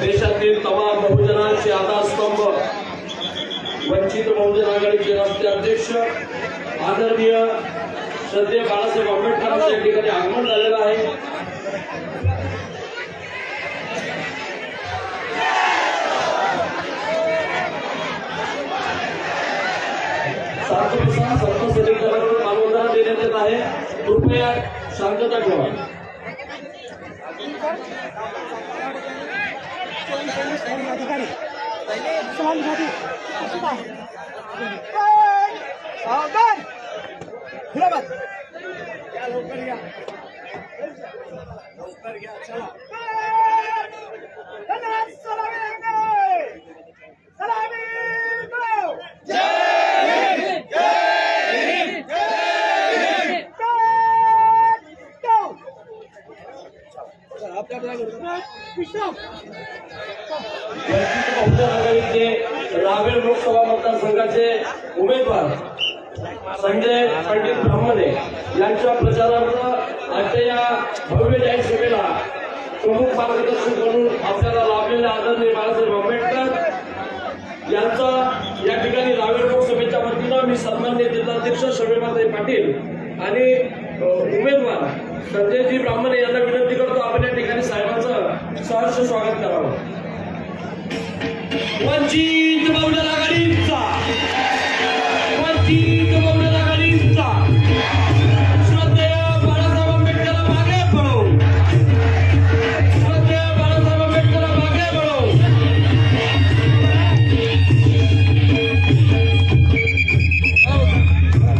देशातील तमाम बहुजनांचे आधारस्तंभ वंचित बहुजन आघाडीचे राष्ट्रीय अध्यक्ष आदरणीय श्रद्धेय बाळासाहेब आंबेडकरांचं या ठिकाणी आगमन झालेलं आहे. सातपुरुषांना संत सैनिकांकडून मानवंदना देण्यात येत आहे कृपया शांतता ठेवा अधिकारी सलामसाठी सावधान हिराबाद या लवकर या लवकर घ्या चला रावेर लोकसभा मतदारसंघाचे उमेदवार संजय पंडित ब्राह्मणे यांच्या प्रचारार्थ आजच्या या भव्य जाहीर सभेला प्रमुख मार्गदर्शक म्हणून आपल्याला लाभलेले आदरणीय बाळासाहेब आंबेडकर यांचा या ठिकाणी रावेर लोकसभेच्या वतीनं मी सन्मान्य जिल्हाध्यक्ष शमीमाताई पाटील आणि उमेदवार संजयजी ब्राह्मणे यांना विनंती करतो. आपण सहर्ष स्वागत करावं. वंचित बहुजन आघाडीचा. वंचित